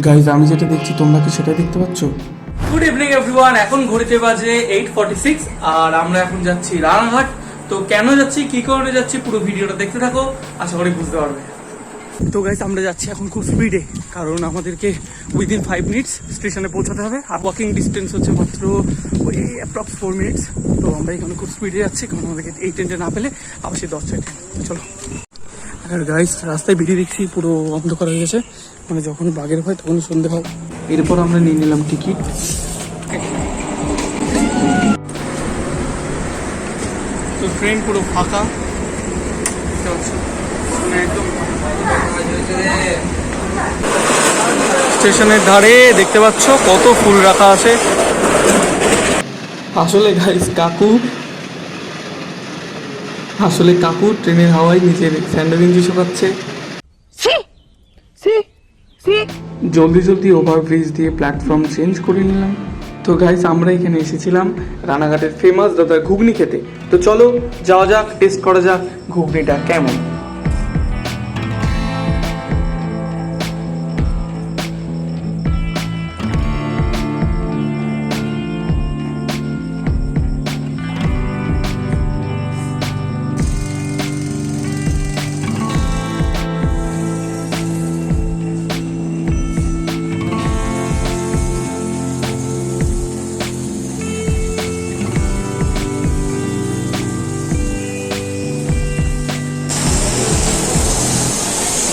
Guys আমি যেটা দেখছি, তোমরা কি সেটা দেখতে পাচ্ছ? গুড ইভিনিং এভরিওয়ান এখন ঘড়িতে বাজে এইট ফর্টি সিক্স আর আমরা এখন যাচ্ছি রানাঘাট। তো কেন যাচ্ছি, কি কারণে যাচ্ছি, পুরো ভিডিওটা দেখতে থাকো। আশা করি বুঝতে পারবে। তো গাইস আমরা যাচ্ছি এখন খুব স্পিডে কারণ আমাদেরকে উইদিন ফাইভ মিনিটস স্টেশনে পৌঁছাতে হবে। আর ওয়াকিং ডিস্টেন্স হচ্ছে মাত্র ওই অ্যাপ্রক্স ফোর মিনিটস তো আমরা এখানে খুব স্পিডে যাচ্ছি, কারণ আমাদেরকে এই ট্রেনটা না পেলে আবার সেই দশ ট্রেন চলো। আর গাইজ রাস্তায় বেরিয়ে দেখছি, পুরো অন্ধকার হয়ে গেছে। মানে যখন বাঘের হয় তখন সন্ধে হয়। এরপর আমরা নিয়ে নিলাম টিকিট। তো ট্রেন পুরো ফাঁকা। স্টেশনের ধারে দেখতে পাচ্ছ কত ফুল রাখা আছে। আসলে গাইস কাকু। আসলে কাকু ট্রেনের হাওয়ায় নিজের স্যান্ডেল গেঞ্জি শোকাচ্ছে। জলদি জলদি ওভারব্রিজ দিয়ে প্ল্যাটফর্ম চেঞ্জ করে নিলাম। তো গাইস আমরা এখানে এসেছিলাম রানাঘাটের ফেমাস দাদার ঘুগনি খেতে। তো চলো, যাওয়া যাক টেস্ট করা যাক, ঘুগনিটা কেমন?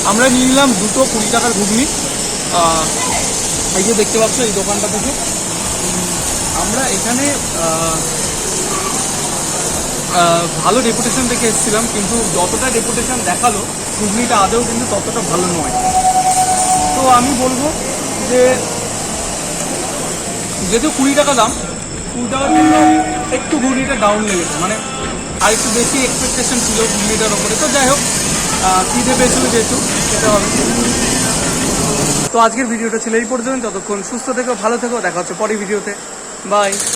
আমরা নিয়ে নিলাম দুটো কুড়ি টাকার ঘুগনি। এই যে দেখতে পাচ্ছ এই দোকানটা থেকে। আমরা এখানে ভালো রেপুটেশন দেখে এসেছিলাম, কিন্তু যতটা রেপুটেশন দেখাল, ঘুগনিটা আদৌ কিন্তু ততটা ভালো নয়। তো আমি বলব যে, যেহেতু কুড়ি টাকা দাম, কুড়ি টাকার জন্য একটু ঘুগনিটা ডাউন লেগেছে। মানে আর একটু বেশি এক্সপেকটেশন ছিল ঘুগনিটার ওপরে তো যাই হোক খিদে পেয়েছিল যেহেতু, সেটা হবে। তো আজকের ভিডিওটা ছিল এই পর্যন্ত ততক্ষণ সুস্থ থেকো, ভালো থেকো। দেখা হচ্ছে পরের ভিডিওতে। বাই